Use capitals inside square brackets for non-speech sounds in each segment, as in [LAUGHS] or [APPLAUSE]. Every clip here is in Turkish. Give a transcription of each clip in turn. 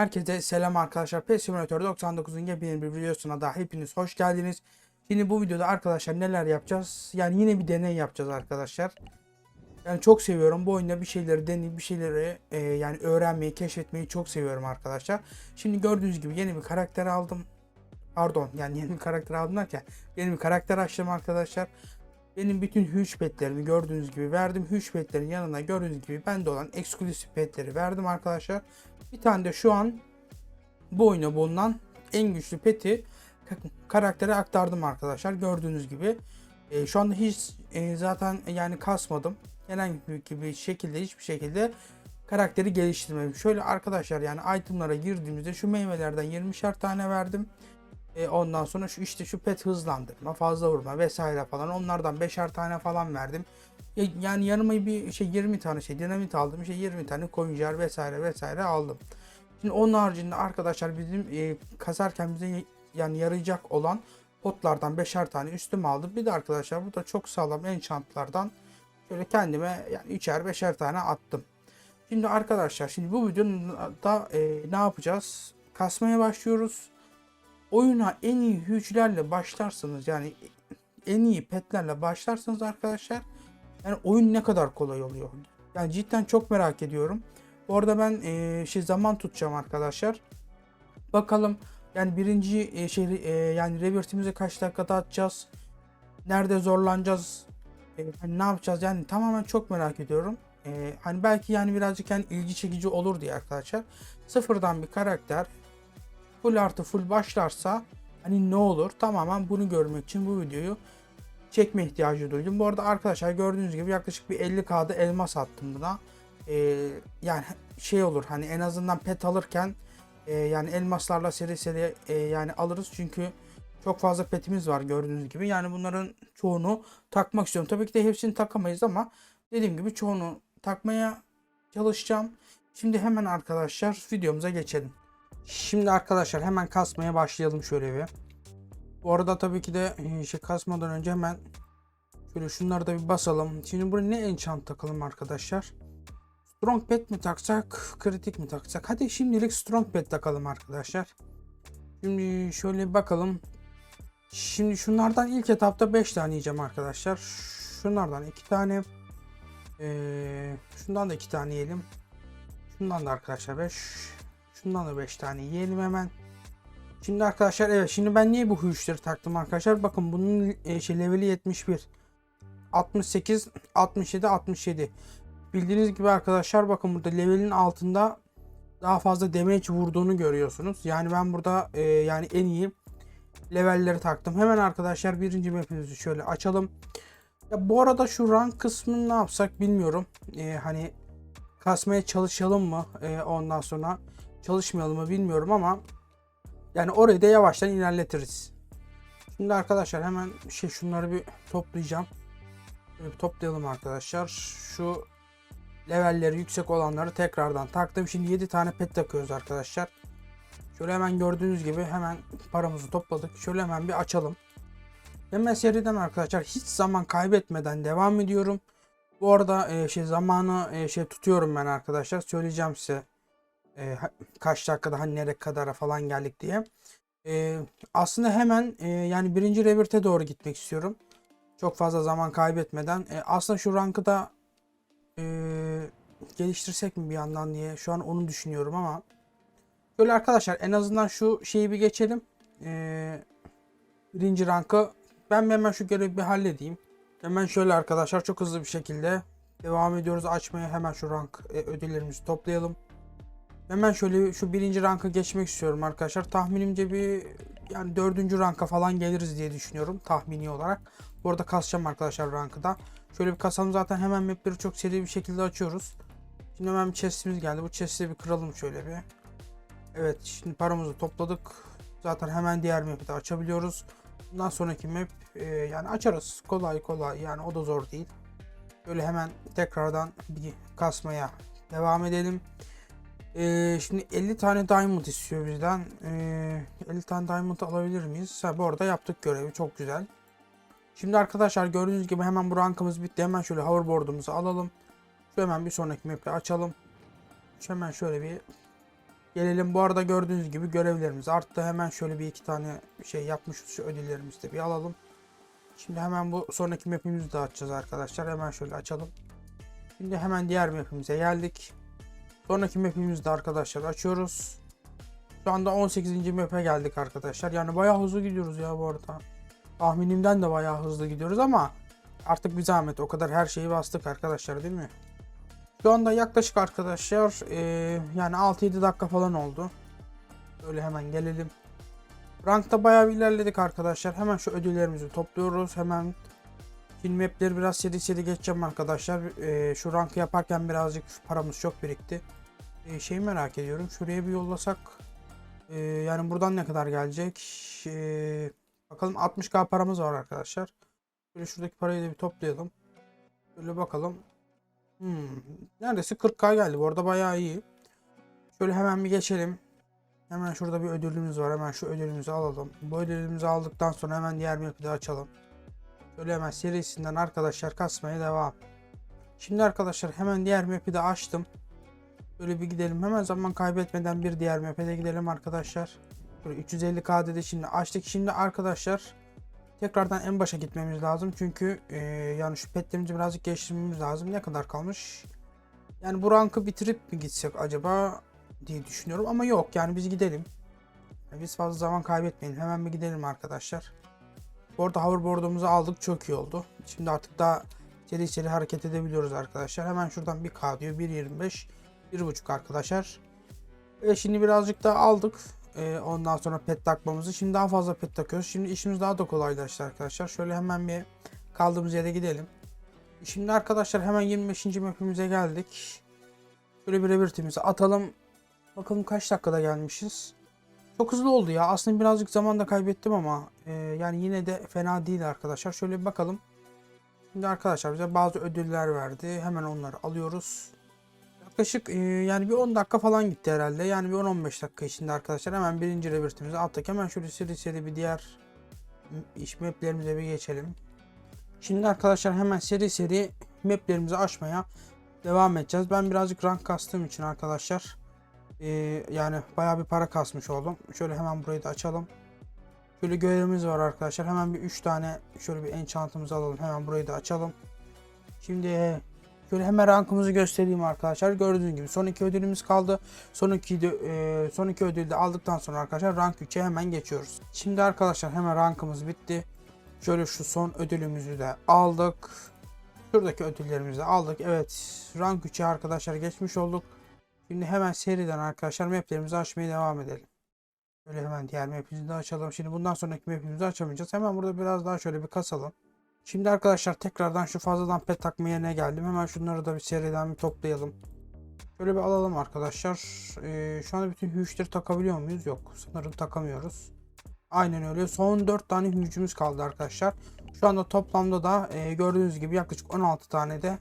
Herkese selam arkadaşlar. PES Simulator 99'un yepyeni bir videosuna da hepiniz hoş geldiniz. Şimdi bu videoda arkadaşlar neler yapacağız? Yani yine bir deney yapacağız arkadaşlar. Yani çok seviyorum bu oyunda bir şeyleri deneyip bir şeyleri e, yani öğrenmeyi, keşfetmeyi çok seviyorum arkadaşlar. Şimdi gördüğünüz gibi yeni bir karakter aldım. Pardon yani yeni bir karakter aldım derken yeni bir karakter açtım arkadaşlar. Benim bütün huge petlerimi gördüğünüz gibi verdim. Huge petlerin yanına gördüğünüz gibi bende olan eksklusif petleri verdim arkadaşlar. Bir tane de şu an bu oyuna bulunan en güçlü peti karaktere aktardım arkadaşlar. Gördüğünüz gibi. E, şu anda hiç e, zaten yani kasmadım. Herhangi bir şekilde hiçbir şekilde karakteri geliştirmedim. Şöyle arkadaşlar yani itemlara girdiğimizde şu meyvelerden 20'şer tane verdim. E, ondan sonra şu işte şu pet hızlandırma, fazla vurma vesaire falan onlardan 5'er tane falan verdim. Ya- Yani yanıma bir şey 20 tane şey dinamit aldım. işte 20 tane coin vesaire vesaire aldım. Şimdi onun haricinde arkadaşlar bizim e, kasarken bize yani yarayacak olan potlardan 5'er tane üstüme aldım. Bir de arkadaşlar bu da çok sağlam enchantlardan şöyle kendime yani 3'er 5'er tane attım. Şimdi arkadaşlar şimdi bu videoda e, ne yapacağız? Kasmaya başlıyoruz. Oyuna en iyi hücrelerle başlarsanız yani en iyi petlerle başlarsanız arkadaşlar yani oyun ne kadar kolay oluyor. Yani cidden çok merak ediyorum. Bu arada ben e, şey zaman tutacağım arkadaşlar. Bakalım yani birinci e, şey e, yani revertimizi kaç dakikada atacağız? Nerede zorlanacağız? E, hani ne yapacağız? Yani tamamen çok merak ediyorum. E, hani belki yani birazcık yani ilgi çekici olur diye arkadaşlar. Sıfırdan bir karakter full artı full başlarsa hani ne olur? Tamamen bunu görmek için bu videoyu çekme ihtiyacı duydum. Bu arada arkadaşlar gördüğünüz gibi yaklaşık bir 50k'da elmas attım buna. Ee, yani şey olur hani en azından pet alırken e, yani elmaslarla seri seri e, yani alırız çünkü çok fazla petimiz var gördüğünüz gibi. Yani bunların çoğunu takmak istiyorum. Tabii ki de hepsini takamayız ama dediğim gibi çoğunu takmaya çalışacağım. Şimdi hemen arkadaşlar videomuza geçelim. Şimdi arkadaşlar hemen kasmaya başlayalım şöyle bir. Bu arada tabii ki de e, şey kasmadan önce hemen şöyle şunları da bir basalım. Şimdi buraya ne enchant takalım arkadaşlar? Strong pet mi taksak, kritik mi taksak? Hadi şimdilik strong pet takalım arkadaşlar. Şimdi şöyle bakalım. Şimdi şunlardan ilk etapta 5 tane yiyeceğim arkadaşlar. Şunlardan 2 tane. Ee, şundan da 2 tane yiyelim. Şundan da arkadaşlar 5. Şundan da 5 tane yiyelim hemen. Şimdi arkadaşlar evet şimdi ben niye bu hüşleri taktım arkadaşlar? Bakın bunun e, şey leveli 71. 68, 67, 67. Bildiğiniz gibi arkadaşlar bakın burada levelin altında daha fazla damage vurduğunu görüyorsunuz. Yani ben burada e, yani en iyi levelleri taktım. Hemen arkadaşlar birinci mapimizi şöyle açalım. Ya bu arada şu rank kısmını ne yapsak bilmiyorum. E, hani kasmaya çalışalım mı? E, ondan sonra çalışmayalım mı bilmiyorum ama yani orayı da yavaştan ilerletiriz. Şimdi arkadaşlar hemen şey şunları bir toplayacağım. Bir toplayalım arkadaşlar. Şu levelleri yüksek olanları tekrardan taktım. Şimdi 7 tane pet takıyoruz arkadaşlar. Şöyle hemen gördüğünüz gibi hemen paramızı topladık. Şöyle hemen bir açalım. Hemen seriden arkadaşlar hiç zaman kaybetmeden devam ediyorum. Bu arada e, şey zamanı e, şey tutuyorum ben arkadaşlar. Söyleyeceğim size e, kaç dakikada hani nereye kadara falan geldik diye. E, aslında hemen e, yani birinci revirte doğru gitmek istiyorum. Çok fazla zaman kaybetmeden. E, aslında şu rankı da e, geliştirsek mi bir yandan diye şu an onu düşünüyorum ama. Böyle arkadaşlar en azından şu şeyi bir geçelim. E, birinci rankı ben hemen şu görevi bir halledeyim. Hemen şöyle arkadaşlar çok hızlı bir şekilde devam ediyoruz açmaya. Hemen şu rank e, ödüllerimizi toplayalım. Hemen şöyle şu birinci ranka geçmek istiyorum arkadaşlar. Tahminimce bir yani dördüncü ranka falan geliriz diye düşünüyorum tahmini olarak. Bu arada kasacağım arkadaşlar rankı da. Şöyle bir kasalım zaten hemen mapleri çok seri bir şekilde açıyoruz. Şimdi hemen bir chestimiz geldi. Bu chest'i bir kıralım şöyle bir. Evet şimdi paramızı topladık. Zaten hemen diğer map'i de açabiliyoruz. Bundan sonraki map e, yani açarız. Kolay kolay yani o da zor değil. Böyle hemen tekrardan bir kasmaya devam edelim. Ee, şimdi 50 tane diamond istiyor bizden. Ee, 50 tane diamond alabilir miyiz? Ha, bu arada yaptık görevi. Çok güzel. Şimdi arkadaşlar gördüğünüz gibi hemen bu rankımız bitti. Hemen şöyle hoverboard'umuzu alalım. Şu hemen bir sonraki map'i açalım. Şu hemen şöyle bir Gelelim bu arada gördüğünüz gibi görevlerimiz arttı. Hemen şöyle bir iki tane şey yapmışız. Şu ödüllerimizi de bir alalım. Şimdi hemen bu sonraki map'imizi de açacağız arkadaşlar. Hemen şöyle açalım. Şimdi hemen diğer map'imize geldik. Sonraki map'imizi de arkadaşlar açıyoruz. Şu anda 18. map'e geldik arkadaşlar. Yani bayağı hızlı gidiyoruz ya bu arada. Tahminimden de bayağı hızlı gidiyoruz ama artık bir zahmet o kadar her şeyi bastık arkadaşlar değil mi? Şu anda yaklaşık arkadaşlar eee, yani 6-7 dakika falan oldu. Böyle hemen gelelim. Rankta bayağı bir ilerledik arkadaşlar. Hemen şu ödüllerimizi topluyoruz. Hemen film mapleri biraz seri seri geçeceğim arkadaşlar. Eee, şu rankı yaparken birazcık paramız çok birikti. Eee şeyi merak ediyorum. Şuraya bir yollasak. eee, yani buradan ne kadar gelecek? Eee, bakalım 60k paramız var arkadaşlar. Böyle şuradaki parayı da bir toplayalım. Böyle bakalım. Hmm, neredeyse 40k geldi. Bu arada bayağı iyi. Şöyle hemen bir geçelim. Hemen şurada bir ödülümüz var. Hemen şu ödülümüzü alalım. Bu ödülümüzü aldıktan sonra hemen diğer map'i de açalım. Şöyle hemen serisinden arkadaşlar kasmaya devam. Şimdi arkadaşlar hemen diğer map'i de açtım. Böyle bir gidelim. Hemen zaman kaybetmeden bir diğer map'e de gidelim arkadaşlar. Böyle 350k dedi şimdi açtık. Şimdi arkadaşlar tekrardan en başa gitmemiz lazım. Çünkü e, yani şu petlerimizi birazcık geliştirmemiz lazım. Ne kadar kalmış? Yani bu rankı bitirip mi gitsek acaba diye düşünüyorum ama yok yani biz gidelim. Biz fazla zaman kaybetmeyelim. Hemen bir gidelim arkadaşlar. Bu arada hoverboard'umuzu aldık çok iyi oldu. Şimdi artık daha seri seri hareket edebiliyoruz arkadaşlar. Hemen şuradan bir K diyor 1.25 1.5 arkadaşlar. Ve şimdi birazcık daha aldık. Ee, ondan sonra pet takmamızı. Şimdi daha fazla pet takıyoruz. Şimdi işimiz daha da kolaylaştı arkadaşlar. Şöyle hemen bir kaldığımız yere gidelim. Şimdi arkadaşlar hemen 25. map'imize geldik. Şöyle bir rebirtimizi atalım. Bakalım kaç dakikada gelmişiz. Çok hızlı oldu ya. Aslında birazcık zaman da kaybettim ama e, yani yine de fena değil arkadaşlar. Şöyle bir bakalım. Şimdi arkadaşlar bize bazı ödüller verdi. Hemen onları alıyoruz. Yaklaşık yani bir 10 dakika falan gitti herhalde. Yani bir 10-15 dakika içinde arkadaşlar. Hemen birinci rebirtimizi attık. Hemen şöyle seri seri bir diğer iş maplerimize bir geçelim. Şimdi arkadaşlar hemen seri seri maplerimizi açmaya devam edeceğiz. Ben birazcık rank kastığım için arkadaşlar yani bayağı bir para kasmış oldum. Şöyle hemen burayı da açalım. Şöyle görevimiz var arkadaşlar. Hemen bir 3 tane şöyle bir enchantımızı alalım. Hemen burayı da açalım. Şimdi şöyle hemen rankımızı göstereyim arkadaşlar. Gördüğünüz gibi son iki ödülümüz kaldı. Son iki, de- e, son iki ödülü de aldıktan sonra arkadaşlar rank 3'e hemen geçiyoruz. Şimdi arkadaşlar hemen rankımız bitti. Şöyle şu son ödülümüzü de aldık. Şuradaki ödüllerimizi de aldık. Evet rank 3'e arkadaşlar geçmiş olduk. Şimdi hemen seriden arkadaşlar maplerimizi açmaya devam edelim. Böyle hemen diğer mapimizi de açalım. Şimdi bundan sonraki mapimizi açamayacağız. Hemen burada biraz daha şöyle bir kasalım. Şimdi arkadaşlar tekrardan şu fazladan pet takma yerine geldim. Hemen şunları da bir seriden bir toplayalım. Şöyle bir alalım arkadaşlar. Ee, şu anda bütün hüçleri takabiliyor muyuz? Yok. Sanırım takamıyoruz. Aynen öyle. Son 4 tane hücumuz kaldı arkadaşlar. Şu anda toplamda da e, gördüğünüz gibi yaklaşık 16 tane de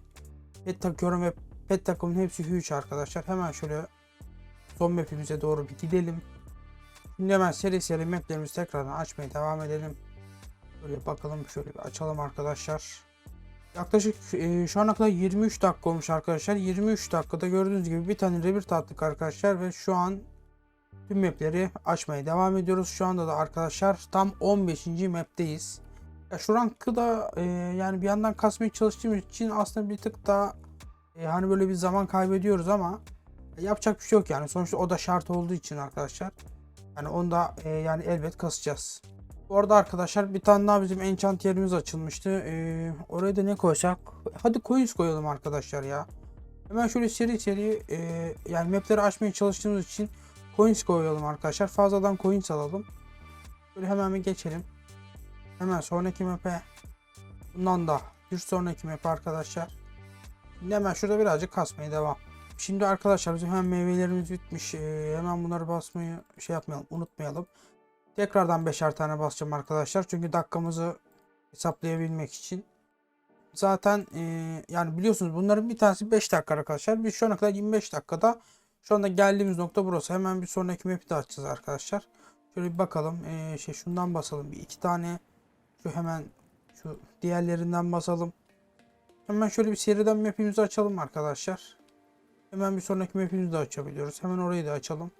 pet takıyorum ve pet takımın hepsi huge arkadaşlar. Hemen şöyle son mapimize doğru bir gidelim. Şimdi hemen seri seri maplerimizi tekrardan açmaya devam edelim. Böyle bakalım şöyle bir açalım arkadaşlar. Yaklaşık e, şu ana kadar 23 dakika olmuş arkadaşlar. 23 dakikada gördüğünüz gibi bir tane rebirth attık arkadaşlar ve şu an tüm mapleri açmaya devam ediyoruz. Şu anda da arkadaşlar tam 15. map'teyiz. Ya şu rankı da e, yani bir yandan kasmaya çalıştığım için aslında bir tık daha e, hani böyle bir zaman kaybediyoruz ama yapacak bir şey yok yani. Sonuçta o da şart olduğu için arkadaşlar. Yani onu da e, yani elbet kasacağız. Bu arada arkadaşlar bir tane daha bizim enchant yerimiz açılmıştı. E, oraya da ne koysak? Hadi coins koyalım arkadaşlar ya. Hemen şöyle seri seri e, yani mapleri açmaya çalıştığımız için coins koyalım arkadaşlar. Fazladan coins alalım. Böyle hemen bir geçelim. Hemen sonraki map'e. Bundan da bir sonraki map arkadaşlar. Şimdi hemen şurada birazcık kasmaya devam. Şimdi arkadaşlar bizim hemen meyvelerimiz bitmiş. Ee, hemen bunları basmayı şey yapmayalım, unutmayalım. Tekrardan beşer tane basacağım arkadaşlar. Çünkü dakikamızı hesaplayabilmek için. Zaten e, yani biliyorsunuz bunların bir tanesi 5 dakika arkadaşlar. Biz şu ana kadar 25 dakikada şu anda geldiğimiz nokta burası. Hemen bir sonraki map'i de açacağız arkadaşlar. Şöyle bir bakalım. Ee, şey şundan basalım. Bir iki tane şu hemen şu diğerlerinden basalım. Hemen şöyle bir seriden map'imizi açalım arkadaşlar. Hemen bir sonraki map'imizi de açabiliyoruz. Hemen orayı da açalım.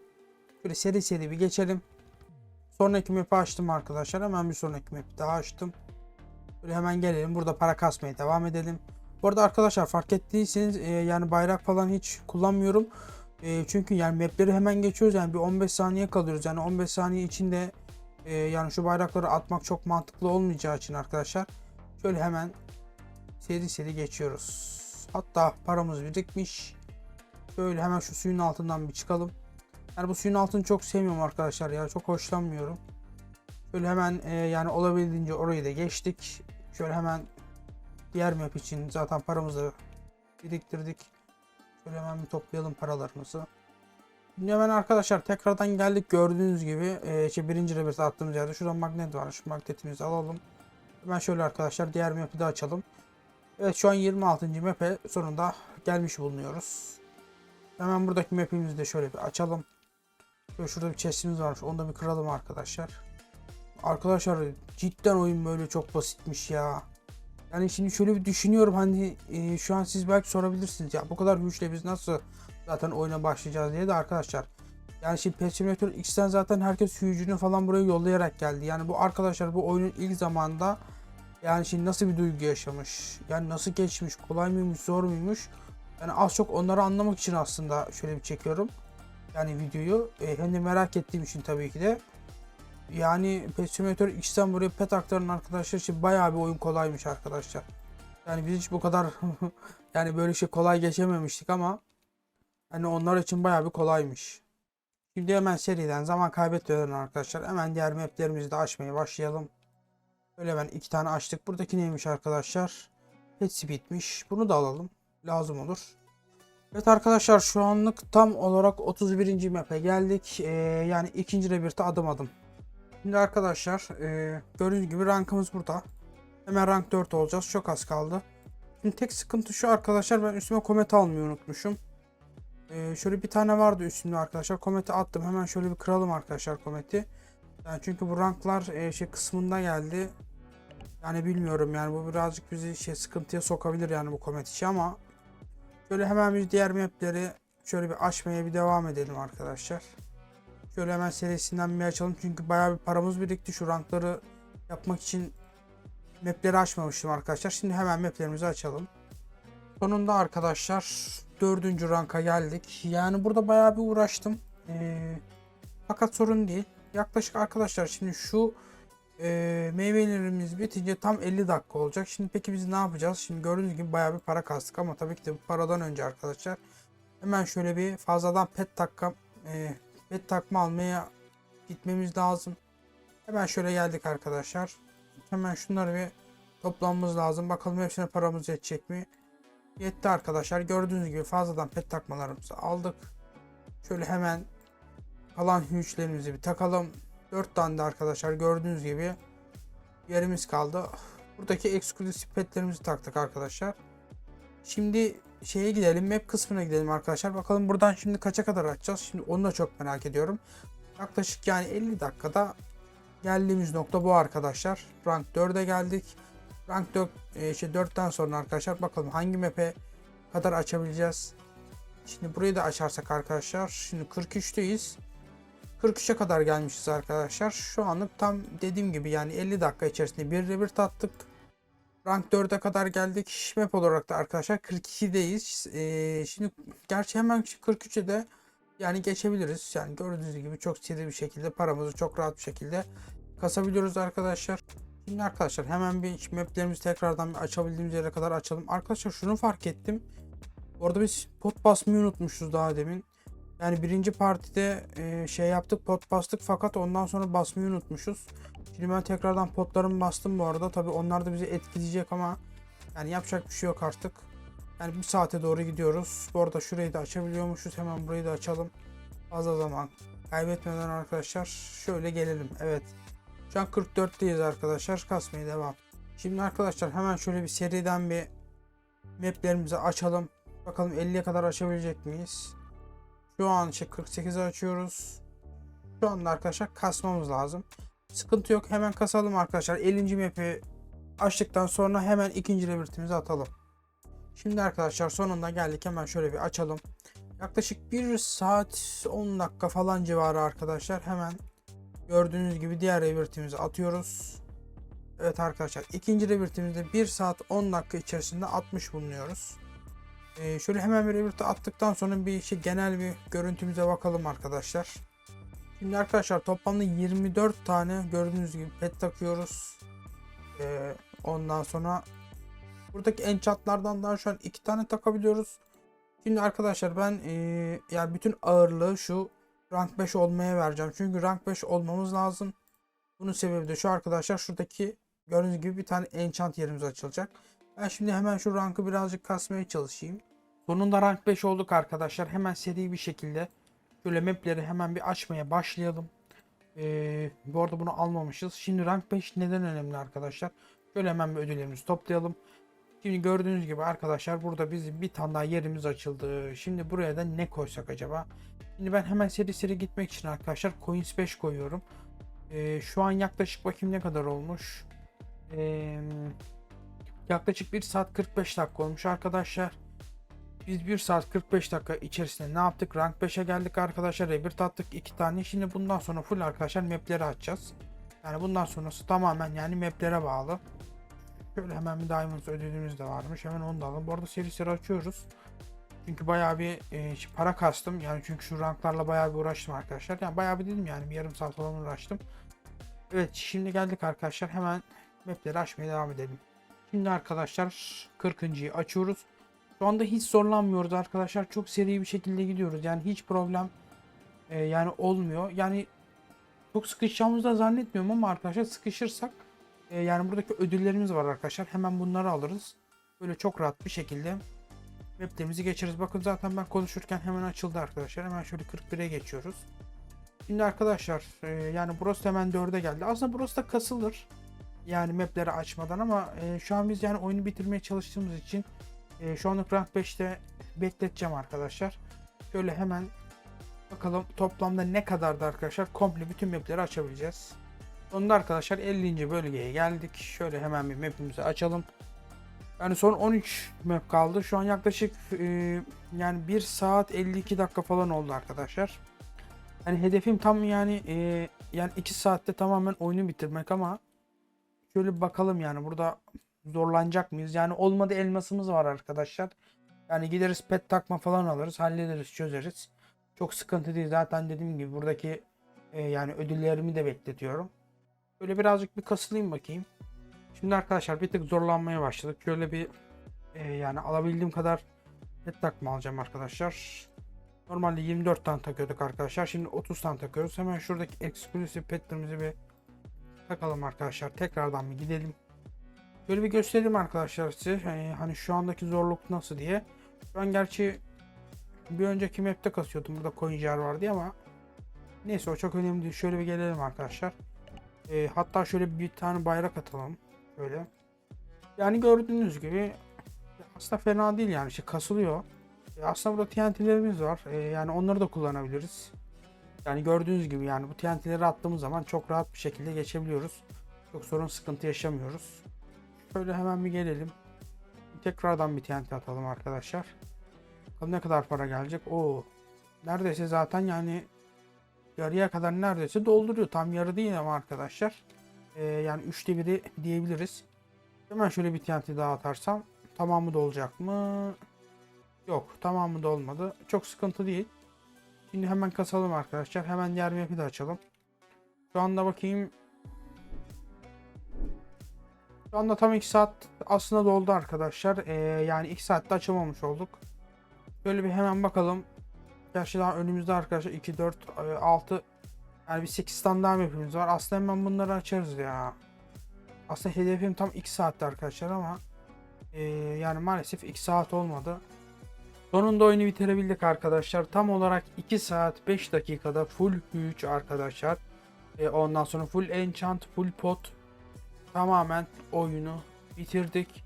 Şöyle seri seri bir geçelim. Sonraki map'i açtım arkadaşlar. Hemen bir sonraki map'i daha açtım. Böyle hemen gelelim. Burada para kasmaya devam edelim. Bu arada arkadaşlar fark ettiyseniz e, yani bayrak falan hiç kullanmıyorum. E, çünkü yani mapleri hemen geçiyoruz. Yani bir 15 saniye kalıyoruz. Yani 15 saniye içinde e, yani şu bayrakları atmak çok mantıklı olmayacağı için arkadaşlar. Şöyle hemen seri seri geçiyoruz. Hatta paramız birikmiş. Şöyle hemen şu suyun altından bir çıkalım. Yani bu suyun altını çok sevmiyorum arkadaşlar ya. Çok hoşlanmıyorum. Şöyle hemen e, yani olabildiğince orayı da geçtik. Şöyle hemen diğer map için zaten paramızı biriktirdik. Şöyle hemen bir toplayalım paralarımızı. Şimdi hemen arkadaşlar tekrardan geldik gördüğünüz gibi e, işte birinci rebirth attığımız yerde şurada magnet var. Şu magnetimizi alalım. Hemen şöyle arkadaşlar diğer map'i de açalım. Evet şu an 26. map'e sonunda gelmiş bulunuyoruz. Hemen buradaki map'imizi de şöyle bir açalım. Şöyle şurada bir chest'imiz varmış. Onu da bir kıralım arkadaşlar. Arkadaşlar cidden oyun böyle çok basitmiş ya. Yani şimdi şöyle bir düşünüyorum hani e, şu an siz belki sorabilirsiniz ya bu kadar güçle biz nasıl zaten oyuna başlayacağız diye de arkadaşlar. Yani şimdi Pet Simulator X'ten zaten herkes hücünü falan buraya yollayarak geldi. Yani bu arkadaşlar bu oyunun ilk zamanda yani şimdi nasıl bir duygu yaşamış? Yani nasıl geçmiş? Kolay mıymış? Zor muymuş? Yani az çok onları anlamak için aslında şöyle bir çekiyorum. Yani videoyu e, hem de merak ettiğim için tabii ki de. Yani Pet Simulator X'ten buraya pet aktaran arkadaşlar için bayağı bir oyun kolaymış arkadaşlar. Yani biz hiç bu kadar [LAUGHS] yani böyle şey kolay geçememiştik ama hani onlar için bayağı bir kolaymış. Şimdi hemen seriden zaman kaybetmeden arkadaşlar hemen diğer maplerimizi de açmaya başlayalım. Böyle ben iki tane açtık. Buradaki neymiş arkadaşlar? Hepsi bitmiş. Bunu da alalım. Lazım olur. Evet arkadaşlar şu anlık tam olarak 31. map'e geldik. Ee, yani ikinci rebirth'e adım adım. Şimdi arkadaşlar e, gördüğünüz gibi rankımız burada. Hemen rank 4 olacağız. Çok az kaldı. Şimdi tek sıkıntı şu arkadaşlar ben üstüme komet almayı unutmuşum. Ee, şöyle bir tane vardı üstümde arkadaşlar. Kometi attım. Hemen şöyle bir kıralım arkadaşlar kometi. Yani çünkü bu ranklar e, şey kısmında geldi. Yani bilmiyorum yani bu birazcık bizi şey sıkıntıya sokabilir yani bu komet işi ama şöyle hemen bir diğer mapleri şöyle bir açmaya bir devam edelim arkadaşlar. Şöyle hemen serisinden bir açalım çünkü bayağı bir paramız birikti şu rankları yapmak için mapleri açmamıştım arkadaşlar. Şimdi hemen maplerimizi açalım. Sonunda arkadaşlar dördüncü ranka geldik. Yani burada bayağı bir uğraştım. Ee, fakat sorun değil. Yaklaşık arkadaşlar şimdi şu e, meyvelerimiz bitince tam 50 dakika olacak. Şimdi peki biz ne yapacağız? Şimdi gördüğünüz gibi bayağı bir para kastık ama tabii ki de bu paradan önce arkadaşlar hemen şöyle bir fazladan pet takma e, pet takma almaya gitmemiz lazım. Hemen şöyle geldik arkadaşlar. Hemen şunları bir toplamamız lazım. Bakalım hepsine paramız yetecek mi? Yetti arkadaşlar. Gördüğünüz gibi fazladan pet takmalarımızı aldık. Şöyle hemen kalan hüçlerimizi bir takalım. 4 tane de arkadaşlar gördüğünüz gibi yerimiz kaldı. Buradaki eksklusif petlerimizi taktık arkadaşlar. Şimdi şeye gidelim map kısmına gidelim arkadaşlar. Bakalım buradan şimdi kaça kadar açacağız. Şimdi onu da çok merak ediyorum. Yaklaşık yani 50 dakikada geldiğimiz nokta bu arkadaşlar. Rank 4'e geldik. Rank 4 e, işte 4'ten sonra arkadaşlar bakalım hangi map'e kadar açabileceğiz. Şimdi burayı da açarsak arkadaşlar. Şimdi 43'teyiz. 43'e kadar gelmişiz arkadaşlar. Şu anlık tam dediğim gibi yani 50 dakika içerisinde bir rebirth attık. Rank 4'e kadar geldik. Map olarak da arkadaşlar 42'deyiz. Ee, şimdi gerçi hemen 43'e de yani geçebiliriz. Yani gördüğünüz gibi çok seri bir şekilde paramızı çok rahat bir şekilde kasabiliyoruz arkadaşlar. Şimdi arkadaşlar hemen bir maplerimizi tekrardan bir açabildiğimiz yere kadar açalım. Arkadaşlar şunu fark ettim. Orada biz pot basmayı unutmuşuz daha demin. Yani birinci partide e, şey yaptık pot bastık fakat ondan sonra basmayı unutmuşuz. Şimdi ben tekrardan potlarımı bastım bu arada. Tabi onlar da bizi etkileyecek ama yani yapacak bir şey yok artık. Yani bir saate doğru gidiyoruz. Bu arada şurayı da açabiliyormuşuz. Hemen burayı da açalım. Fazla zaman kaybetmeden arkadaşlar şöyle gelelim. Evet. Şu an 44'teyiz arkadaşlar. Kasmaya devam. Şimdi arkadaşlar hemen şöyle bir seriden bir maplerimizi açalım. Bakalım 50'ye kadar açabilecek miyiz? Şu an şey 48'i açıyoruz. Şu anda arkadaşlar kasmamız lazım. Sıkıntı yok. Hemen kasalım arkadaşlar. 50. map'i açtıktan sonra hemen ikinci rebirthimizi atalım. Şimdi arkadaşlar sonunda geldik. Hemen şöyle bir açalım. Yaklaşık 1 saat 10 dakika falan civarı arkadaşlar. Hemen gördüğünüz gibi diğer revertimizi atıyoruz. Evet arkadaşlar ikinci revertimizde 1 saat 10 dakika içerisinde atmış bulunuyoruz. Ee, şöyle hemen bir reverti attıktan sonra bir şey genel bir görüntümüze bakalım arkadaşlar. Şimdi arkadaşlar toplamda 24 tane gördüğünüz gibi pet takıyoruz. Ee, ondan sonra buradaki enchantlardan daha şu an 2 tane takabiliyoruz. Şimdi arkadaşlar ben ee, yani bütün ağırlığı şu rank 5 olmaya vereceğim. Çünkü rank 5 olmamız lazım. Bunun sebebi de şu arkadaşlar şuradaki gördüğünüz gibi bir tane enchant yerimiz açılacak. Ben şimdi hemen şu rankı birazcık kasmaya çalışayım. Sonunda rank 5 olduk arkadaşlar. Hemen seri bir şekilde şöyle mapleri hemen bir açmaya başlayalım. Ee, bu arada bunu almamışız. Şimdi rank 5 neden önemli arkadaşlar? Şöyle hemen bir ödüllerimizi toplayalım. Şimdi gördüğünüz gibi arkadaşlar burada bizim bir tane daha yerimiz açıldı. Şimdi buraya da ne koysak acaba? Şimdi ben hemen seri seri gitmek için arkadaşlar Coins 5 koyuyorum. Ee, şu an yaklaşık bakayım ne kadar olmuş. Ee, yaklaşık 1 saat 45 dakika olmuş arkadaşlar. Biz 1 saat 45 dakika içerisinde ne yaptık? Rank 5'e geldik arkadaşlar. Rebirth attık 2 tane. Şimdi bundan sonra full arkadaşlar mapleri açacağız. Yani bundan sonrası tamamen yani maplere bağlı. Şöyle hemen bir Diamonds ödülümüz de varmış. Hemen onu da alalım. Bu arada seri seri açıyoruz. Çünkü bayağı bir e, para kastım. Yani çünkü şu ranklarla bayağı bir uğraştım arkadaşlar. Yani bayağı bir dedim yani bir yarım saat falan uğraştım. Evet şimdi geldik arkadaşlar. Hemen mapleri açmaya devam edelim. Şimdi arkadaşlar 40.yı açıyoruz. Şu anda hiç zorlanmıyoruz arkadaşlar. Çok seri bir şekilde gidiyoruz. Yani hiç problem e, yani olmuyor. Yani çok sıkışacağımızı da zannetmiyorum ama arkadaşlar sıkışırsak e, yani buradaki ödüllerimiz var arkadaşlar. Hemen bunları alırız. Böyle çok rahat bir şekilde weblerimizi geçeriz. Bakın zaten ben konuşurken hemen açıldı arkadaşlar. Hemen şöyle 41'e geçiyoruz. Şimdi arkadaşlar e, yani burası hemen 4'e geldi. Aslında burası da kasılır. Yani mapleri açmadan ama e, şu an biz yani oyunu bitirmeye çalıştığımız için e, şu anlık rank 5'te bekleteceğim arkadaşlar. Şöyle hemen bakalım toplamda ne kadardı arkadaşlar. Komple bütün mapleri açabileceğiz. Sonunda arkadaşlar 50. bölgeye geldik. Şöyle hemen bir mapimizi açalım. Yani son 13 map kaldı. Şu an yaklaşık e, yani 1 saat 52 dakika falan oldu arkadaşlar. Yani hedefim tam yani e, yani 2 saatte tamamen oyunu bitirmek ama şöyle bakalım yani burada zorlanacak mıyız? Yani olmadı elmasımız var arkadaşlar. Yani gideriz pet takma falan alırız, hallederiz, çözeriz. Çok sıkıntı değil. Zaten dediğim gibi buradaki e, yani ödüllerimi de bekletiyorum. Böyle birazcık bir kasılayım bakayım. Şimdi arkadaşlar bir tık zorlanmaya başladık. Şöyle bir e, yani alabildiğim kadar pet takma alacağım arkadaşlar. Normalde 24 tane takıyorduk arkadaşlar. Şimdi 30 tane takıyoruz. Hemen şuradaki eksklusif petlerimizi bir takalım arkadaşlar. Tekrardan bir gidelim. Böyle bir göstereyim arkadaşlar size. Hani, hani şu andaki zorluk nasıl diye. An gerçi bir önceki map'te kasıyordum. Burada coin jar var diye ama neyse o çok önemli değil. Şöyle bir gelelim arkadaşlar. E, hatta şöyle bir tane bayrak atalım. Şöyle. Yani gördüğünüz gibi aslında fena değil yani. işte kasılıyor. E, aslında burada TNT'lerimiz var. E, yani onları da kullanabiliriz. Yani gördüğünüz gibi yani bu TNT'leri attığımız zaman çok rahat bir şekilde geçebiliyoruz. Çok sorun sıkıntı yaşamıyoruz. Şöyle hemen bir gelelim. Tekrardan bir TNT atalım arkadaşlar. Bakalım ne kadar para gelecek. Oo. Neredeyse zaten yani yarıya kadar neredeyse dolduruyor. Tam yarı değil ama arkadaşlar. Ee, yani üçte biri diyebiliriz. Hemen şöyle bir TNT daha atarsam tamamı da olacak mı? Yok tamamı da olmadı. Çok sıkıntı değil. Şimdi hemen kasalım arkadaşlar. Hemen diğer map'i de açalım. Şu anda bakayım. Şu anda tam 2 saat aslında doldu arkadaşlar. Ee, yani 2 saatte açamamış olduk. Böyle bir hemen bakalım. Gerçi daha önümüzde arkadaşlar 2, 4, 6 yani bir 8 tane daha var. Aslında hemen bunları açarız ya. Aslında hedefim tam 2 saatte arkadaşlar ama e, yani maalesef 2 saat olmadı. Sonunda oyunu bitirebildik arkadaşlar. Tam olarak 2 saat 5 dakikada full huge arkadaşlar. E, ondan sonra full enchant, full pot tamamen oyunu bitirdik.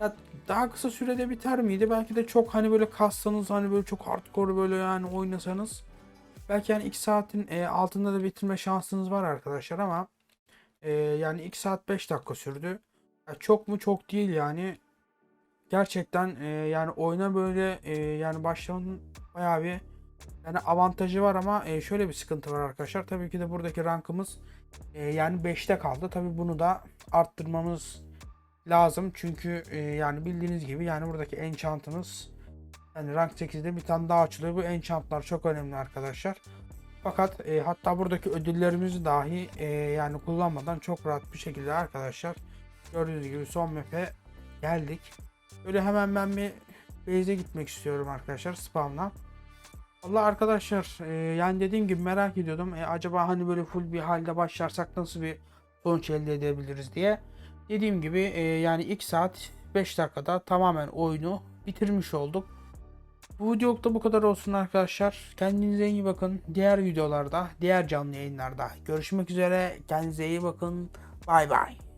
Ya daha kısa sürede biter miydi? Belki de çok hani böyle kassanız hani böyle çok hardcore böyle yani oynasanız belki yani 2 saatin e, altında da bitirme şansınız var arkadaşlar ama e, yani 2 saat 5 dakika sürdü. Çok mu çok değil yani. Gerçekten e, yani oyuna böyle yani başlamanın bayağı bir yani avantajı var ama şöyle bir sıkıntı var arkadaşlar. Tabii ki de buradaki rankımız e, yani 5'te kaldı. Tabii bunu da arttırmamız lazım. Çünkü e, yani bildiğiniz gibi yani buradaki enchant'ımız yani rank 8'de bir tane daha açılıyor. Bu enchant'lar çok önemli arkadaşlar. Fakat e, hatta buradaki ödüllerimizi dahi e, yani kullanmadan çok rahat bir şekilde arkadaşlar gördüğünüz gibi son map'e geldik. Böyle hemen ben bir base'e gitmek istiyorum arkadaşlar spamla. Valla arkadaşlar e, yani dediğim gibi merak ediyordum. E, acaba hani böyle full bir halde başlarsak nasıl bir sonuç elde edebiliriz diye. Dediğim gibi e, yani 2 saat 5 dakikada tamamen oyunu bitirmiş olduk. Bu videoluk da bu kadar olsun arkadaşlar. Kendinize iyi bakın. Diğer videolarda, diğer canlı yayınlarda görüşmek üzere. Kendinize iyi bakın. Bay bay.